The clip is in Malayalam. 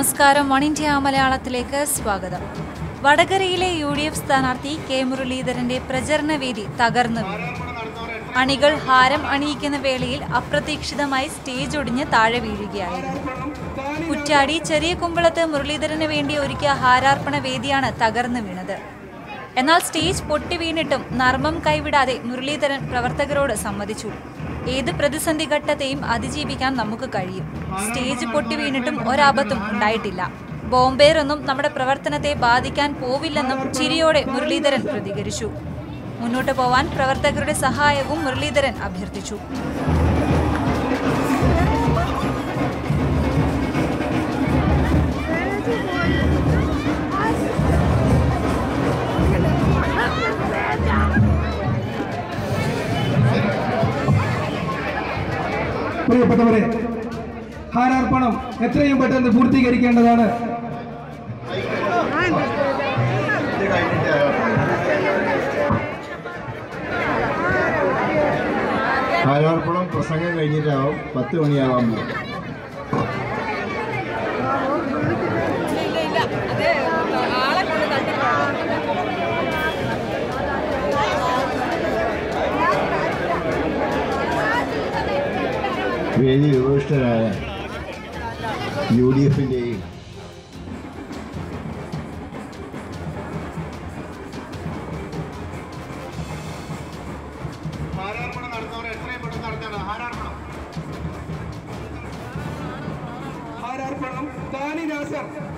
നമസ്കാരം. വൺ ഇന്ത്യ മലയാളത്തിലേക്ക് സ്വാഗതം. വടകരയിലെ യു ഡി എഫ് സ്ഥാനാർത്ഥി കെ മുരളീധരന്റെ പ്രചരണ വേദി തകർന്നു അണികൾ ഹാരം അണിയിക്കുന്ന വേളയിൽ അപ്രതീക്ഷിതമായി സ്റ്റേജ് ഒടിഞ്ഞ് താഴെ വീഴുകയായിരുന്നു. കുറ്റാടി ചെറിയ കുമ്പളത്ത് മുരളീധരന് വേണ്ടി ഒരുക്കിയ ഹാരാർപ്പണ വേദിയാണ് തകർന്നു വീണത്. എന്നാൽ സ്റ്റേജ് പൊട്ടി വീണിട്ടും നർമ്മം കൈവിടാതെ മുരളീധരൻ പ്രവർത്തകരോട് സമ്മതിച്ചു. ഏത് പ്രതിസന്ധി ഘട്ടത്തെയും അതിജീവിക്കാൻ നമുക്ക് കഴിയും. സ്റ്റേജ് പൊട്ടി വീണിട്ടും ഒരാപത്തും ഉണ്ടായിട്ടില്ല. ബോംബേറൊന്നും നമ്മുടെ പ്രവർത്തനത്തെ ബാധിക്കാൻ പോവില്ലെന്നും ചിരിയോടെ മുരളീധരൻ പ്രതികരിച്ചു. മുന്നോട്ട് പോവാൻ പ്രവർത്തകരുടെ സഹായവും മുരളീധരൻ അഭ്യർത്ഥിച്ചു. പ്രിയപ്പെട്ടവരെ ഹാരാർപ്പണം എത്രയും പെട്ടെന്ന് പൂർത്തീകരിക്കേണ്ടതാണ്. ഹാരാർപ്പണം പ്രസംഗം കഴിഞ്ഞിട്ടാവും പത്ത് മണിയാവാൻ പോകും. വേദി വിഭവിഷ്ടരായ യു ഡി എഫിന്റെയും ഹാരാർപ്പണം താനി രാസം നാസർ